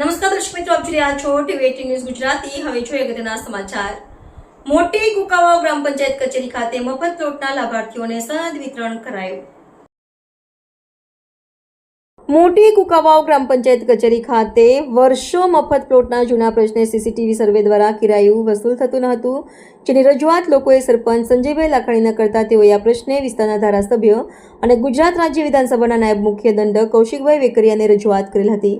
નમસ્કાર દર્શક મિત્રો, આપ જોઈ રહ્યા છો ટીવી ન્યૂઝ ગુજરાતી. હવે જોઈએ અગત્યના સમાચાર. મોટી કુકાવાવ ગ્રામ પંચાયત કચેરી ખાતે મફત પ્લોટના લાભાર્થીઓને સનદ વિતરણ કરાયું. મોટી કુકાવાવ ગ્રામ પંચાયત કચેરી ખાતે વર્ષો મફત પ્લોટના જૂના પ્રશ્ને સીસીટીવી સર્વે દ્વારા કિરાયું વસૂલ થતું ન હતું, જેની રજૂઆત લોકોએ સરપંચ સંજયભાઈ લાખાણીના કરતા તેઓએ આ પ્રશ્ને વિસ્તારના ધારાસભ્ય અને ગુજરાત રાજ્ય વિધાનસભાના નાયબ મુખ્ય દંડક કૌશિકભાઈ વેકરિયાને રજૂઆત કરેલ હતી.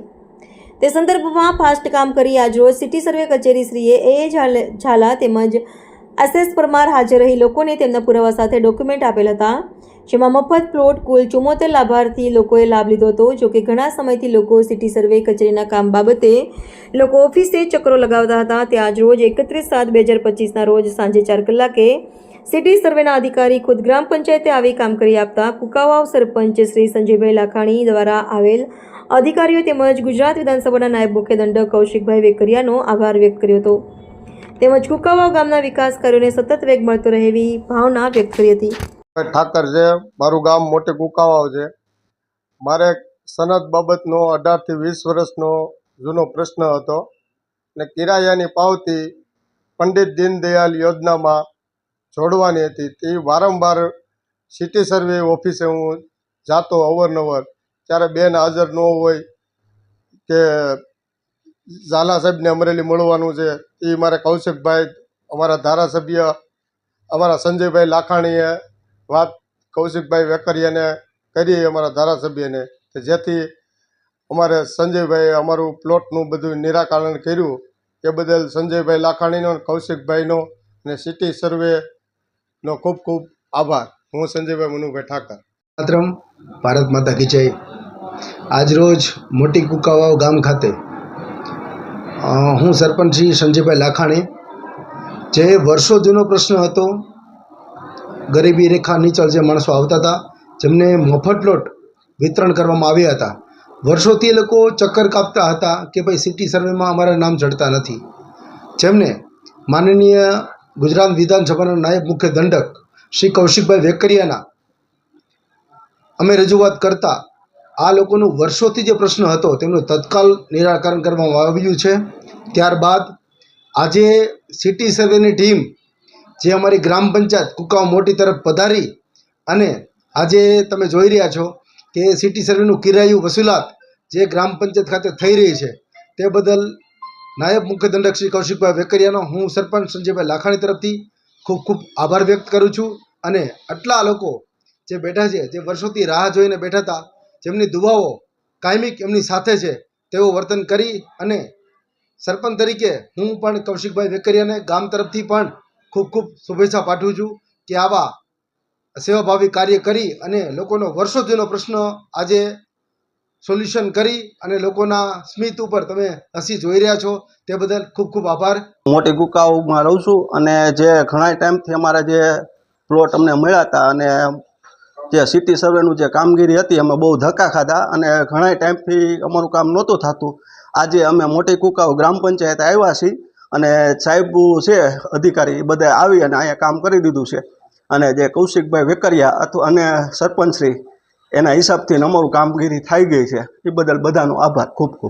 તે સંદર્ભમાં ફાસ્ટ કામ કરી આજરોજ સિટી સર્વે કચેરી શ્રીએ એ ઝાલા તેમજ એસએસ પરમાર હાજર રહી લોકોને તેમના પુરાવા સાથે ડોક્યુમેન્ટ આપેલ હતા, જેમાં મફત પ્લોટ, કુલ ચુમ્મોતેર લાભાર્થી લોકોએ લાભ લીધો હતો જોકે ઘણા સમયથી લોકો સિટી સર્વે કચેરીના કામ બાબતે લોકો ઓફિસે ચક્રો લગાવતા હતા. તે આજ રોજ એકત્રીસ સાત બે હજાર પચીસના રોજ સાંજે ચાર કલાકે સિટી સર્વેના અધિકારી ખુદ ગ્રામ પંચાયતે આવી કામ કરી આપતા કુકાવાવ સરપંચ શ્રી સંજયભાઈ લાખાણી દ્વારા આવેલ અધિકારીઓ તેમજ ગુજરાત વિધાનસભાના નાયબ મુખ્ય દંડક કૌશિકભાઈ વેકરિયાનો આભાર વ્યક્ત કર્યો હતો. તેમજ કુકાવાવ ગામના વિકાસ કાર્યોને સતત વેગ મળતો રહે એવી ભાવના વ્યક્ત કરી હતી. ઠાકર છે, મારું ગામ મોટે કુકાવાવ છે. મારે સનદ બાબતનો અઢારથી વીસ વર્ષનો જૂનો પ્રશ્ન હતો ને કિરાયાની પાવતી પંડિત દીનદયાલ યોજનામાં જોડવાની હતી. તે વારંવાર સિટી સર્વે ઓફિસે હું જાતો અવરનવર. ત્યારે બેન હાજર ન હોય કે ઝાલા સાહેબને અમરેલી મળવાનું છે. એ મારે કૌશિકભાઈ, અમારા ધારાસભ્ય, અમારા સંજયભાઈ લાખાણીએ વાત કૌશિકભાઈ વેકરિયાને કરી અમારા ધારાસભ્યને. કે જેથી અમારે સંજયભાઈએ અમારું પ્લોટનું બધું નિરાકરણ કર્યું. એ બદલ સંજયભાઈ લાખાણીનો કૌશિકભાઈનો અને સિટી સર્વેનો ખૂબ ખૂબ આભાર. હું સંજયભાઈ મનુભાઈ ઠાકર. માતરમ, ભારત માતા કી જય. આજરોજ મોટી કુકાવાવ ગામ ખાતે હું સરપંચ શ્રી સંજયભાઈ લાખાણી, જે વર્ષો જૂનો પ્રશ્ન હતો, ગરીબી રેખા નીચળ જે માણસો આવતા હતા, જેમને મફત લોટ વિતરણ કરવામાં આવ્યા હતા. વર્ષોથી એ લોકો ચક્કર કાપતા હતા કે ભાઈ સિટી સર્વેમાં અમારા નામ ચડતા નથી. જેમને માનનીય ગુજરાત વિધાનસભાના નાયબ મુખ્ય દંડક શ્રી કૌશિકભાઈ વેકરિયાના અમે રજૂઆત કરતા આ લોકોનું વર્ષોથી જે પ્રશ્ન હતો તેમનું તત્કાલ નિરાકરણ કરવામાં આવ્યું છે. ત્યારબાદ આજે સિટી સર્વેની ટીમ જે અમારી ગ્રામ પંચાયત કુકાવ મોટી તરફ પધારી અને આજે તમે જોઈ રહ્યા છો કે સિટી સર્વેનું કિરાયું વસૂલાત જે ગ્રામ પંચાયત ખાતે થઈ રહી છે તે બદલ નાયબ મુખ્ય દંડક શ્રી કૌશિકભાઈ વેકરિયાનો હું સરપંચ સંજયભાઈ લાખાણી તરફથી ખૂબ ખૂબ આભાર વ્યક્ત કરું છું અને આટલા લોકો જે બેઠા છે, જે વર્ષોથી રાહ જોઈને બેઠા હતા, જેમની દુવાઓ કાયમિક એમની સાથે છે તેવું વર્તન કરી અને સરપંચ તરીકે હું પણ કૌશિકભાઈ વેકરિયાને ગામ તરફથી પણ ખૂબ ખૂબ શુભેચ્છા પાઠવું છું કે આવા સેવાભાવી કાર્ય કરી અને લોકોનો વર્ષો જૂનો પ્રશ્ન આજે સોલ્યુશન કરી અને લોકોના સ્મિત ઉપર તમે હસી જોઈ રહ્યા છો, તે બદલ ખૂબ ખૂબ આભાર. મોટી ગુકાઓમાં રહું છું અને જે ઘણા ટાઈમથી અમારા જે પ્લોટ અમને મળ્યા હતા અને જે સિટી સર્વેનું જે કામગીરી હતી, અમે બહુ ધક્કા ખાધા અને ઘણા ટાઈમથી અમારું કામ નહોતું થતું. આજે અમે મોટી કુકાઓ ગ્રામ પંચાયત આવ્યા છીએ અને સાહેબ છે, અધિકારી બધા આવી અને અહીંયા કામ કરી દીધું છે. અને જે કૌશિકભાઈ વેકરિયા અથવા અને સરપંચશ્રી એના હિસાબથી અમારું કામગીરી થઈ ગઈ છે. એ બદલ બધાનો આભાર ખૂબ ખૂબ.